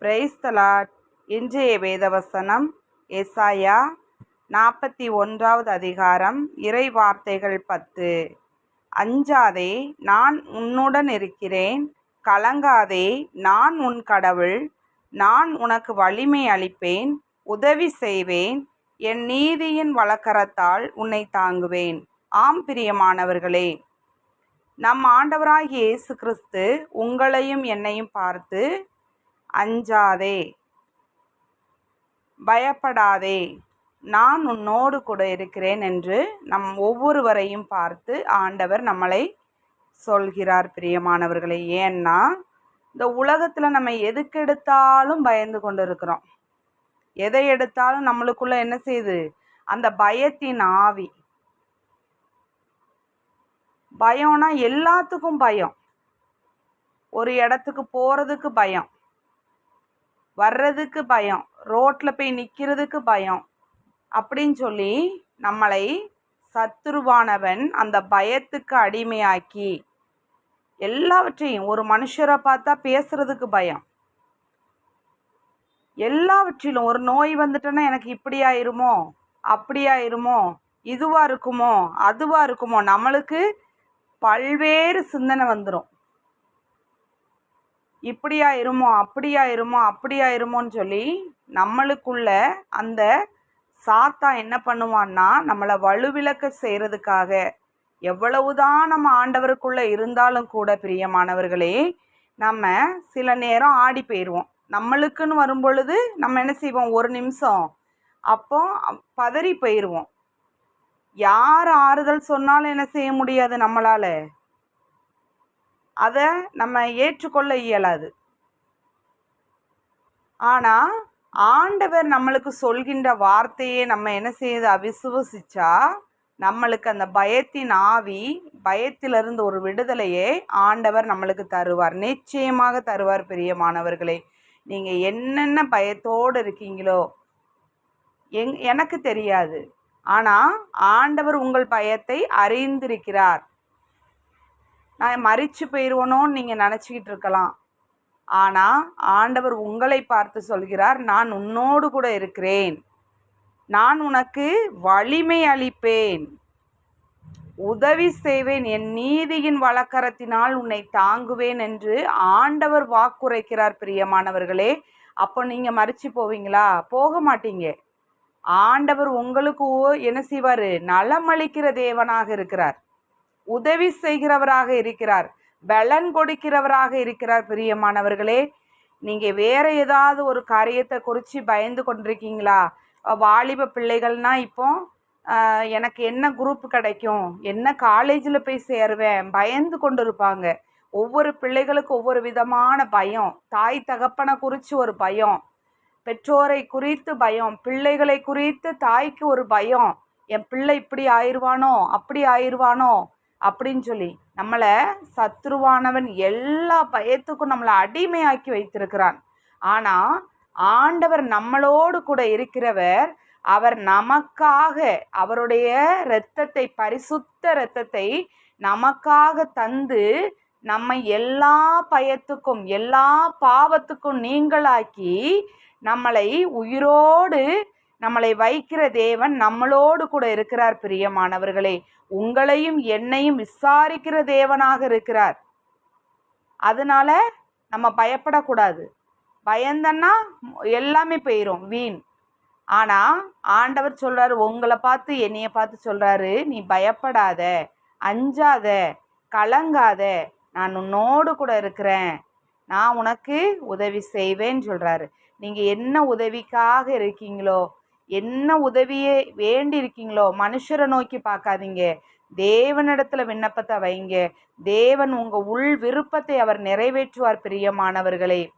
Praise the Lord இன்றைய வேதவசனம் எசாயா நாற்பத்தி ஒன்றாவது அதிகாரம் இறை வார்த்தைகள் பத்து. அஞ்சாதே நான் உன்னுடன் இருக்கிறேன். கலங்காதே நான் உன் கடவுள். நான் உனக்கு வலிமை அளிப்பேன். உதவி செய்வேன். என் நீதியின் வழக்கரத்தால் உன்னை தாங்குவேன். ஆம் பிரியமானவர்களே. நம் ஆண்டவராகிய இயேசு கிறிஸ்து உங்களையும் என்னையும் பார்த்து அஞ்சாதே. பயப்படாதே. நான் உன்னோடு கூட இருக்கிறேன் என்று நம் ஒவ்வொருவரையும் பார்த்து ஆண்டவர் நம்மளை சொல்கிறார் பிரியமானவர்களை. ஏன்னா இந்த உலகத்தில் நம்ம எதுக்கெடுத்தாலும் பயந்து கொண்டு இருக்கிறோம் எதை எடுத்தாலும் நம்மளுக்குள்ள என்ன செய்யுது? அந்த பயத்தின் ஆவி. பயம்னா எல்லாத்துக்கும் பயம். ஒரு இடத்துக்கு போகிறதுக்கு பயம். வர்றதுக்கு பயம். ரோட்டில் போய் நிற்கிறதுக்கு பயம். அப்படின்னு சொல்லி நம்மளை சத்துருவானவன் அந்த பயத்துக்கு அடிமையாக்கி எல்லாவற்றையும் ஒரு மனுஷரை பார்த்தா பேசுறதுக்கு பயம். எல்லாவற்றிலும் ஒரு நோய் வந்துட்டோன்னா எனக்கு இப்படி ஆயிருமோ அப்படி ஆயிருமோ இதுவாக இருக்குமோ? அதுவாக இருக்குமோ? நம்மளுக்கு பல்வேறு சிந்தனை வந்துடும் இப்படியா இருமோ அப்படியா இருமோ அப்படியா இருமோன்னு சொல்லி நம்மளுக்குள்ள அந்த சாத்தா என்ன பண்ணுவான்னா நம்மளை வலுவிளக்க செய்கிறதுக்காக எவ்வளவுதான் நம்ம ஆண்டவருக்குள்ளே இருந்தாலும் கூட பிரியமானவர்களே நம்ம சில நேரம் ஆடி போயிடுவோம் நம்மளுக்குன்னு வரும் பொழுது நம்ம என்ன செய்வோம்? ஒரு நிமிஷம். அப்போ பதறி போயிடுவோம் யார் ஆறுதல் சொன்னாலும் என்ன செய்ய முடியாது நம்மளால்? அதை நம்ம ஏற்றுக்கொள்ள இயலாது. ஆனால் ஆண்டவர் நம்மளுக்கு சொல்கின்ற வார்த்தையே நம்ம என்ன செய்யுது அவிசுவசிச்சா நம்மளுக்கு அந்த பயத்தின் ஆவி பயத்திலிருந்து ஒரு விடுதலையை ஆண்டவர் நம்மளுக்கு தருவார். நிச்சயமாக தருவார் பிரியமானவர்களே. நீங்கள் என்னென்ன பயத்தோடு இருக்கீங்களோ எங் எனக்கு தெரியாது. ஆனால் ஆண்டவர் உங்கள் பயத்தை அறிந்திருக்கிறார். நான் மறித்து போயிடுவனோன்னு நீங்கள் நினச்சிக்கிட்டு இருக்கலாம். ஆனால் ஆண்டவர் உங்களை பார்த்து சொல்கிறார் நான் உன்னோடு கூட இருக்கிறேன். நான் உனக்கு வலிமை அளிப்பேன். உதவி செய்வேன். என் நீதியின் வழக்கரத்தினால் உன்னை தாங்குவேன் என்று ஆண்டவர் வாக்குரைக்கிறார் பிரியமானவர்களே. அப்போ நீங்கள் மறித்து போவீங்களா? போக மாட்டீங்க. ஆண்டவர் உங்களுக்கு என்ன செய்வார்? நலமளிக்கிற தேவனாக இருக்கிறார். உதவி செய்கிறவராக இருக்கிறார். பலன் கொடுக்கிறவராக இருக்கிறார் பிரியமானவர்களே. நீங்கள் வேற ஏதாவது ஒரு காரியத்தை குறித்து பயந்து கொண்டிருக்கீங்களா? வாலிப பிள்ளைகள்னா இப்போ எனக்கு என்ன குரூப் கிடைக்கும்? என்ன காலேஜில் போய் சேருவேன்? பயந்து கொண்டு இருப்பாங்க ஒவ்வொரு பிள்ளைகளுக்கும் ஒவ்வொரு விதமான பயம். தாய் தகப்பனை குறித்து ஒரு பயம். பெற்றோரை குறித்து பயம். பிள்ளைகளை குறித்து தாய்க்கு ஒரு பயம். என் பிள்ளை இப்படி ஆயிடுவானோ அப்படி ஆயிடுவானோ அப்படின்னு சொல்லி நம்மளை சத்ருவானவன் எல்லா பயத்துக்கும் நம்மளை அடிமையாக்கி வைத்திருக்கிறான். ஆனால் ஆண்டவர் நம்மளோடு கூட இருக்கிறவர் அவர் நமக்காக அவருடைய இரத்தத்தை பரிசுத்த இரத்தத்தை நமக்காக தந்து நம்மை எல்லா பயத்துக்கும் எல்லா பாவத்துக்கும் நீங்களாக்கி நம்மளை உயிரோடு நம்மளை வைக்கிற தேவன் நம்மளோடு கூட இருக்கிறார் பிரியமானவர்களே. உங்களையும் என்னையும் விசாரிக்கிற தேவனாக இருக்கிறார். அதனால நம்ம பயப்படக்கூடாது. பயந்தன்னா எல்லாமே போயிடும் வீண். ஆனால் ஆண்டவர் சொல்கிறாரு உங்களை பார்த்து என்னையை பார்த்து சொல்கிறாரு நீ பயப்படாத அஞ்சாத கலங்காத. நான் உன்னோடு கூட இருக்கிறேன். நான் உனக்கு உதவி செய்வேன்னு சொல்கிறாரு நீங்கள் என்ன உதவிக்காக இருக்கீங்களோ என்ன உதவியே வேண்டி இருக்கீங்களோ மனுஷரை நோக்கி பார்க்காதீங்க. தேவனிடத்தில் விண்ணப்பத்தை வைங்க. தேவன் உங்கள் உள் விருப்பத்தை அவர் நிறைவேற்றுவார் பிரியமானவர்களே.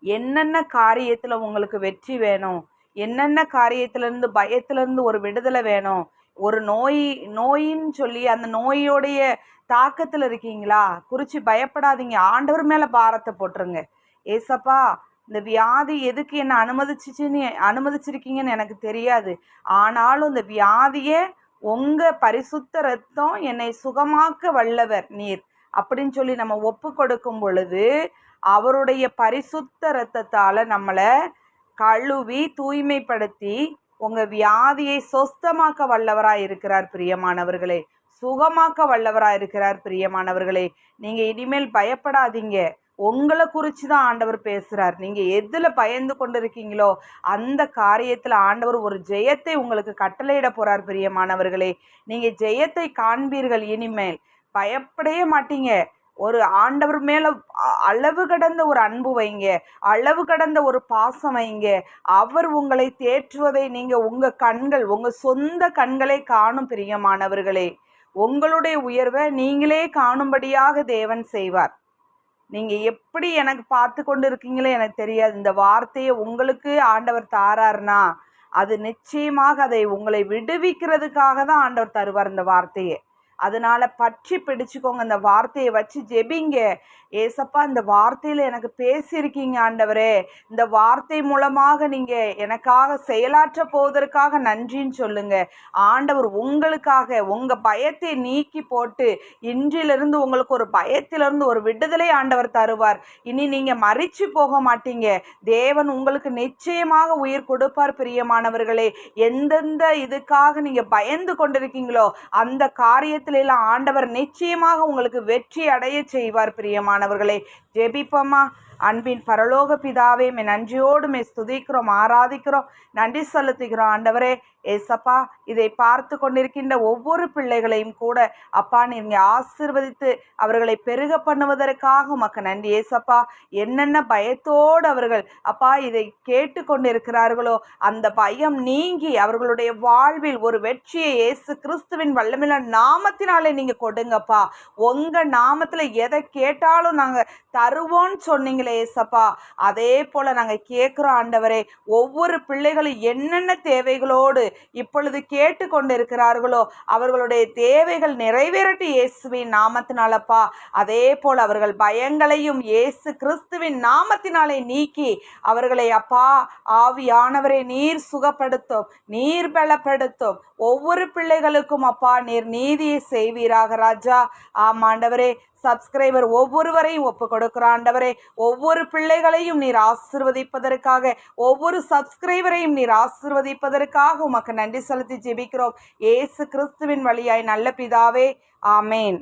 என்னென்ன காரியத்தில் உங்களுக்கு வெற்றி வேணும்? என்னென்ன காரியத்திலேருந்து பயத்திலேருந்து ஒரு விடுதலை வேணும்? ஒரு நோய் நோயின்னு சொல்லி அந்த நோயோடைய தாக்கத்தில் இருக்கீங்களா? குறித்து பயப்படாதீங்க. ஆண்டவர் மேலே பாரத்தை போட்டுருங்க. ஏசப்பா இந்த வியாதி எதுக்கு என்ன அனுமதிச்சிச்சுன்னு அனுமதிச்சிருக்கீங்கன்னு எனக்கு தெரியாது. ஆனாலும் இந்த வியாதியை உங்கள் பரிசுத்த ரத்தம் என்னை சுகமாக்க வல்லவர் நீர். அப்படின்னு சொல்லி நம்ம ஒப்பு கொடுக்கும் பொழுது அவருடைய பரிசுத்த ரத்தத்தால் நம்மளை கழுவி தூய்மைப்படுத்தி உங்கள் வியாதியை சொஸ்தமாக்க வல்லவராக இருக்கிறார் பிரியமானவர்களே. சுகமாக்க வல்லவராக இருக்கிறார் பிரியமானவர்களே. நீங்கள் இனிமேல் பயப்படாதீங்க. உங்களை குறித்து தான் ஆண்டவர் பேசுகிறார் நீங்கள் எதில் பயந்து கொண்டு இருக்கீங்களோ அந்த காரியத்தில் ஆண்டவர் ஒரு ஜெயத்தை உங்களுக்கு கட்டளையிட போகிறார் பிரியமானவர்களே நீங்கள் ஜெயத்தை காண்பீர்கள் இனிமேல். பயப்படவே மாட்டீங்க. ஒரு ஆண்டவர் மேல அ- அளவு கடந்த ஒரு அன்பு வைங்க. அளவு கடந்த ஒரு பாசம் வைங்க. அவர் உங்களை தேற்றுவதை நீங்க உங்க கண்கள் உங்க சொந்த கண்களை காணும் பிரியமானவர்களே உங்களுடைய உயர்வை நீங்களே காணும்படியாக தேவன் செய்வார். நீங்கள் எப்படி எனக்கு பார்த்து கொண்டு இருக்கீங்களோ எனக்கு தெரியாது. இந்த வார்த்தையை உங்களுக்கு ஆண்டவர் தாராருனா அது நிச்சயமாக அதை உங்களை விடுவிக்கிறதுக்காக தான் ஆண்டவர் தருவார் இந்த வார்த்தையை. அதனால பற்றி பிடிச்சுக்கோங்க. இந்த வார்த்தையை வச்சு ஜெபிங்க. ஏசப்பா இந்த வார்த்தையில் எனக்கு பேசியிருக்கீங்க ஆண்டவரே. இந்த வார்த்தை மூலமாக நீங்கள் எனக்காக செயலாற்ற போவதற்காக நன்றின்னு சொல்லுங்க. ஆண்டவர் உங்களுக்காக உங்கள் பயத்தை நீக்கி போட்டு இன்றிலிருந்து உங்களுக்கு ஒரு பயத்திலிருந்து ஒரு விடுதலை ஆண்டவர் தருவார். இனி நீங்கள் மறிச்சு போக மாட்டீங்க. தேவன் உங்களுக்கு நிச்சயமாக உயிர் கொடுப்பார் பிரியமானவர்களே. எந்தெந்த இதுக்காக நீங்கள் பயந்து கொண்டிருக்கீங்களோ அந்த காரியத்திலெல்லாம் ஆண்டவர் நிச்சயமாக உங்களுக்கு வெற்றி அடைய செய்வார் பிரியமானவர்களே ஜெபிப்போமா அன்பின் பரலோக பிதாவே மே நன்றியோடு மே ஸ்துதிக்கிறோம் ஆராதிக்கிறோம் நன்றி செலுத்துகிறோம். ஆண்டவரே ஏசப்பா இதை பார்த்து கொண்டிருக்கின்ற ஒவ்வொரு பிள்ளைகளையும் கூட அப்பா நீங்க ஆசிர்வதித்து அவர்களை பெருக பண்ணுவதற்காக உமக்கு நன்றி. ஏசப்பா என்னென்ன பயத்தோடு அவர்கள் அப்பா இதை கேட்டு கொண்டிருக்கிறார்களோ அந்த பயம் நீங்கி அவர்களுடைய வாழ்வில் ஒரு வெற்றியை இயேசு கிறிஸ்துவின் வல்லமில்ல நாமத்தினாலே நீங்க கொடுங்கப்பா. உங்க நாமத்துல எதை கேட்டாலும் நாங்க தருவோன்னு சொன்னீங்களே ஏசப்பா. அதே போல நாங்க கேட்கிறோம் ஆண்டவரே ஒவ்வொரு பிள்ளைகளும் என்னென்ன தேவைகளோடு இப்பொழுது கேட்டு கொண்டிருக்கிறார்களோ அவர்களுடைய தேவைகள் நிறைவேறட்டு இயேசுவின் நாமத்தினாலப்பா. அதே போல் அவர்கள் பயங்களையும் இயேசு கிறிஸ்துவின் நாமத்தினாலே நீக்கி அவர்களை அப்பா ஆவியானவரை நீர் சுகப்படுத்தும் நீர் பலப்படுத்தும். ஒவ்வொரு பிள்ளைகளுக்கும் அப்பா நீர் நீதியை செய்வீராக ராஜா. ஆமாண்டவரே சப்ஸ்கிரைபர் ஒவ்வொருவரையும் ஒப்பு கொடுக்கிற ஆண்டவரே ஒவ்வொரு பிள்ளைகளையும் நீர் ஆசிர்வதிப்பதற்காக ஒவ்வொரு சப்ஸ்கிரைபரையும் நீர் ஆசிர்வதிப்பதற்காக உமக்கு நன்றி செலுத்தி ஜெபிக்கிறோம். ஏசு கிறிஸ்துவின் வழியாய் நல்ல பிதாவே ஆமேன்.